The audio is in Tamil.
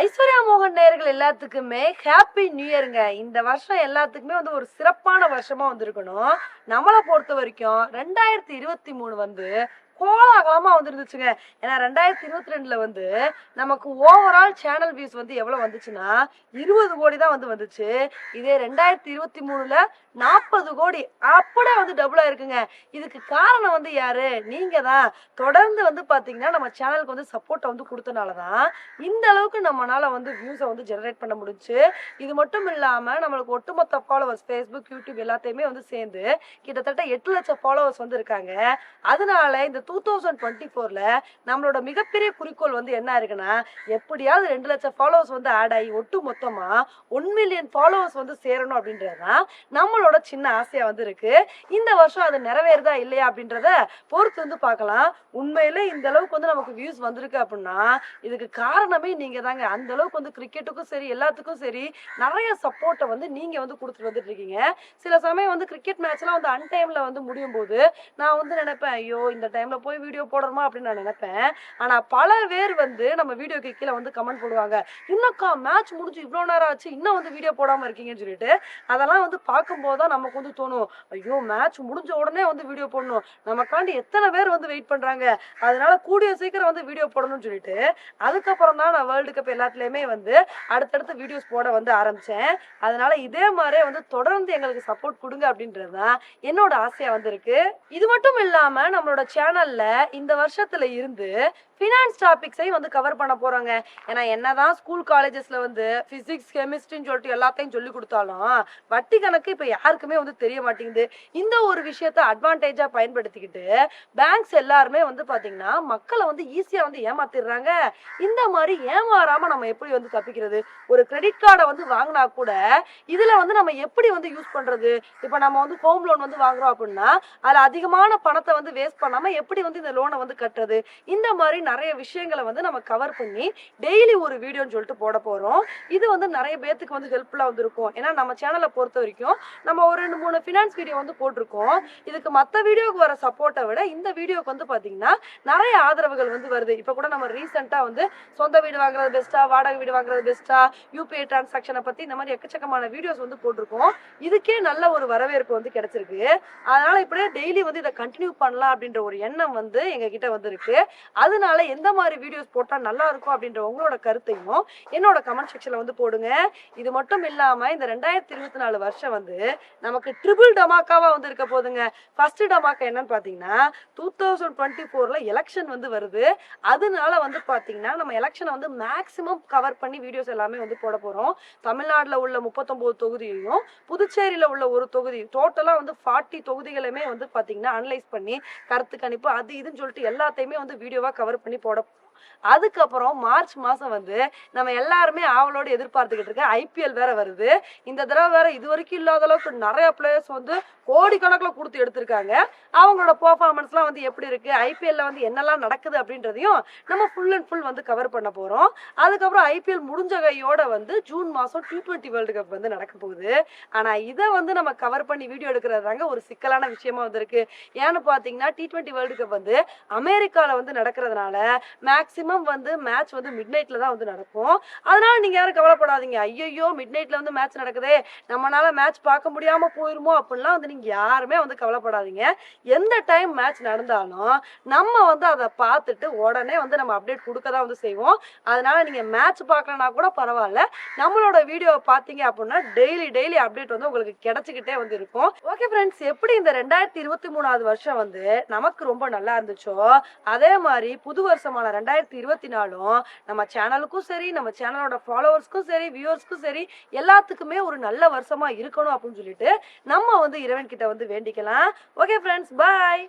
ஐஸ்வர்யா மோகன் நேயர்கள் எல்லாத்துக்குமே ஹாப்பி நியூ இயருங்க இந்த வருஷம் எல்லாத்துக்குமே வந்து ஒரு சிறப்பான வருஷமா வந்திருக்கணும். நம்மளை பொறுத்த வரைக்கும் ரெண்டாயிரத்தி இருபத்தி மூணு வந்து கோலாகலமாக வந்துருந்துச்சுங்க. ஏன்னா ரெண்டாயிரத்தி இருபத்தி ரெண்டில் வந்து நமக்கு ஓவரால் சேனல் வியூஸ் வந்து எவ்வளோ வந்துச்சுன்னா இருபது கோடி தான் வந்து வந்துச்சு. இதே ரெண்டாயிரத்தி இருபத்தி மூணில் நாற்பது கோடி. அப்படியே வந்து டபுள் இருக்குங்க இதுக்கு காரணம் வந்து யார்? நீங்கள் தான். தொடர்ந்து வந்து பார்த்தீங்கன்னா நம்ம சேனலுக்கு வந்து சப்போர்ட்டை வந்து கொடுத்தனால தான் இந்த அளவுக்கு நம்மளால் வந்து வியூஸை வந்து ஜெனரேட் பண்ண முடிஞ்சுச்சு இது மட்டும் இல்லாமல் நம்மளுக்கு ஒட்டுமொத்த ஃபாலோவர்ஸ் ஃபேஸ்புக் யூடியூப் எல்லாத்தையுமே வந்து சேர்ந்து கிட்டத்தட்ட எட்டு லட்சம் ஃபாலோவர்ஸ் வந்து இருக்காங்க. அதனால இந்த டூ தௌசண்ட் டுவெண்ட்டி ஃபோரில் நம்மளோட மிகப்பெரிய குறிக்கோள் வந்து என்ன இருக்குன்னா எப்படியாவது ரெண்டு லட்சம் ஃபாலோவர்ஸ் வந்து ஆட் ஆகி ஒட்டு மொத்தமாக ஒன் மில்லியன் ஃபாலோவர்ஸ் வந்து சேரணும் அப்படின்றது தான் நம்மளோட சின்ன ஆசையாக வந்து இருக்கு. இந்த வருஷம் அது நிறைவேறுதா இல்லையா அப்படின்றத பொறுத்து வந்து பார்க்கலாம். உண்மையிலே இந்த அளவுக்கு வந்து நமக்கு வியூஸ் வந்திருக்கு அப்படின்னா இதுக்கு காரணமே நீங்க தாங்க அந்த அளவுக்கு வந்து கிரிக்கெட்டுக்கும் சரி எல்லாத்துக்கும் சரி நிறைய சப்போர்ட்டை வந்து நீங்க வந்து கொடுத்துட்டு வந்துட்டு இருக்கீங்க. சில சமயம் வந்து கிரிக்கெட் மேட்ச்லாம் வந்து அன்டைம்ல வந்து முடியும் போது நான் வந்து நினைப்பேன் ஐயோ இந்த டைம்ல போய் வீடியோ போடுறோமா அப்படின்னு நான் நினைப்பேன். ஆனா பல பேர் வந்து நம்ம வீடியோக்கு கீழே வந்து கமெண்ட் போடுவாங்க. இன்னக்கா மேட்ச் முடிஞ்சு இவ்வளோ நேரம் ஆச்சு இன்னும் வந்து வீடியோ போடாம இருக்கீங்கன்னு சொல்லிட்டு. அதெல்லாம் வந்து பார்க்கும்போது தான் நமக்கு வந்து தோணும். ஐயோ மேட்ச் முடிஞ்ச உடனே வந்து வீடியோ போடணும். நமக்காண்டி எத்தனை பேர் வந்து வெயிட் பண்றாங்க? அதனால கூடிய சீக்கிரம் வந்து வீடியோ போடணும்னு சொல்லிட்டு அதுக்கப்புறம் தான் நான் வேர்ல்டு கப் எல்லாத்துலயுமே வந்து அடுத்தடுத்து வீடியோஸ் போட வந்து ஆரம்பிச்சேன். அதனால இதே மாதிரியே வந்து தொடர்ந்து எங்களுக்கு சப்போர்ட் கொடுங்க அப்படின்றது தான் என்னோட ஆசையா வந்து இருக்கு இது மட்டும் இல்லாம நம்மளோட சேனல் சேனல்ல இந்த வருஷத்துல இருந்து ஃபினான்ஸ் டாபிக்ஸையும் வந்து கவர் பண்ண போறாங்க. ஏன்னா என்னதான் ஸ்கூல் காலேஜஸ்ல வந்து பிசிக்ஸ் கெமிஸ்ட்ரின்னு சொல்லிட்டு எல்லாத்தையும் சொல்லி கொடுத்தாலும் வட்டி கணக்கு இப்ப யாருக்குமே வந்து தெரிய மாட்டேங்குது. இந்த ஒரு விஷயத்த அட்வான்டேஜா பயன்படுத்திக்கிட்டு பேங்க்ஸ் எல்லாருமே வந்து பாத்தீங்கன்னா மக்களை வந்து ஈஸியா வந்து ஏமாத்திடுறாங்க. இந்த மாதிரி ஏமாறாம நம்ம எப்படி வந்து தப்பிக்கிறது? ஒரு கிரெடிட் கார்டை வந்து வாங்கினா கூட இதுல வந்து நம்ம எப்படி வந்து யூஸ் பண்றது? இப்ப நம்ம வந்து ஹோம் லோன் வந்து வாங்குறோம் அப்படின்னா அதுல அதிகமான பணத்தை வந்து வேஸ்ட் பண்ணாம எப்படி எப்படி வந்து இந்த லோனை வந்து கட்டுறது? இந்த மாதிரி நிறைய விஷயங்களை வந்து நம்ம கவர் பண்ணி டெய்லி ஒரு வீடியோன்னு சொல்லிட்டு போட போகிறோம் இது வந்து நிறைய பேத்துக்கு வந்து ஹெல்ப்ஃபுல்லாக வந்து இருக்கும் ஏன்னா நம்ம சேனலை பொறுத்த வரைக்கும் நம்ம ஒரு ரெண்டு மூணு ஃபினான்ஸ் வீடியோ வந்து போட்டிருக்கோம். இதுக்கு மற்ற வீடியோக்கு வர சப்போர்ட்டை விட இந்த வீடியோக்கு வந்து பார்த்தீங்கன்னா நிறைய ஆதரவுகள் வந்து வருது. இப்போ கூட நம்ம ரீசெண்டாக வந்து சொந்த வீடு வாங்குறது பெஸ்ட்டாக வாடகை வீடு வாங்குறது பெஸ்ட்டாக யூபிஐ டிரான்சாக்ஷனை பற்றி இந்த மாதிரி எக்கச்சக்கமான வீடியோஸ் வந்து போட்டிருக்கோம். இதுக்கே நல்ல ஒரு வரவேற்பு வந்து கிடைச்சிருக்கு. அதனால இப்படியே டெய்லி வந்து இதை கண்டினியூ பண்ணலாம் அப்படின்ற ஒரு எண்ணம் வந்து எங்ககிட்ட வந்திருக்கு. அதனால எந்த மாதிரி வீடியோஸ் போட்டால் நல்லா இருக்கும் அப்படின்ற உங்களோட கருத்தையும் என்னோட கமெண்ட் செக்ஷனில் வந்து போடுங்க. இது மட்டும் இல்லாமல் இந்த ரெண்டாயிரத்தி இருபத்தி நாலு வருஷம் வந்து நமக்கு ட்ரிபிள் டமாக்காவாக வந்து இருக்க போதுங்க. ஃபர்ஸ்ட் டமாக்கா என்னன்னு பார்த்தீங்கன்னா டூ தௌசண்ட் டுவெண்ட்டி ஃபோரில் எலெக்ஷன் வந்து வருது. அதனால வந்து பார்த்தீங்கன்னா நம்ம எலெக்ஷனை வந்து மேக்ஸிமம் கவர் பண்ணி வீடியோஸ் எல்லாமே வந்து போட போகிறோம் தமிழ்நாட்டில் உள்ள முப்பத்தொம்போது தொகுதியையும் புதுச்சேரியில் உள்ள ஒரு தொகுதி டோட்டலாக வந்து ஃபார்ட்டி தொகுதிகளுமே வந்து பார்த்தீங்கன்னா அனலைஸ் பண்ணி கருத்து கணிப்பு அது இதுன்னு சொல்லிட்டு எல்லாத்தையுமே வந்து வீடியோவா கவர் பண்ணி போட அதுக்கப்புறம் மார்ச் மாதம் வந்து நம்ம எல்லாருமே ஆவலோடு எதிர்பார்த்துக்கிட்டு இருக்க ஐபிஎல் வேற வருது. இந்த தடவை வேற இது வரைக்கும் இல்லாத அளவுக்கு நிறைய பிளேயர்ஸ் வந்து கோடிக்கணக்கில் கொடுத்து எடுத்திருக்காங்க. அவங்களோட பர்ஃபார்மன்ஸ்லாம் வந்து எப்படி இருக்கு? ஐபிஎல்ல வந்து என்னெல்லாம் நடக்குது அப்படின்றதையும் நம்ம ஃபுல் அண்ட் ஃபுல் வந்து கவர் பண்ண போறோம். அதுக்கப்புறம் ஐபிஎல் முடிஞ்ச கையோட வந்து ஜூன் மாதம் டி ட்வெண்ட்டி வேர்ல்டு கப் வந்து நடக்க போகுது. ஆனால் இதை வந்து நம்ம கவர் பண்ணி வீடியோ எடுக்கிறது தாங்க ஒரு சிக்கலான விஷயமா வந்திருக்கு. ஏன்னு பார்த்தீங்கன்னா டி ட்வெண்ட்டி வேர்ல்டு கப் வந்து அமெரிக்காவில் வந்து நடக்கிறதுனால மேக்ஸ் மேக்ஸிமம் வந்து மேட்ச் வந்து மிட் நைட்ல தான் வந்து நடக்கும். அதனால நீங்க யாரும் கவலைப்படாதீங்க. ஐயோ மிட் நைட்ல வந்து மேட்ச் நடக்குதே. நம்மளால மேட்ச் பார்க்க முடியாம போயிருமோ அப்படின்லாம் வந்து நீங்க யாருமே வந்து கவலைப்படாதீங்க. எந்த டைம் மேட்ச் நடந்தாலும் நம்ம வந்து அதை பார்த்துட்டு உடனே வந்து நம்ம அப்டேட் கொடுக்க தான் வந்து செய்வோம். அதனால நீங்க மேட்ச் பார்க்கலனா கூட பரவாயில்ல. நம்மளோட வீடியோவை பார்த்தீங்க அப்படின்னா டெய்லி டெய்லி அப்டேட் வந்து உங்களுக்கு கிடைச்சிக்கிட்டே வந்து இருக்கும். ஓகே ஃப்ரெண்ட்ஸ் எப்படி இந்த ரெண்டாயிரத்தி இருபத்தி மூணாவது வருஷம் வந்து நமக்கு ரொம்ப நல்லா இருந்துச்சோ? அதே மாதிரி புது வருஷமான ரெண்டாயிரத்தி இருபத்தி நாலும் நம்ம சேனலுக்கும் சரி நம்ம சேனலோட ஃபாலோவர்ஸ்க்கும் சரி வியூவர்ஸ்க்கும் சரி எல்லாத்துக்குமே ஒரு நல்ல வருஷமா இருக்கணும் அப்படின்னு சொல்லிட்டு நம்ம வந்து இறைவன் கிட்ட வந்து வேண்டிக்கலாம். Okay friends bye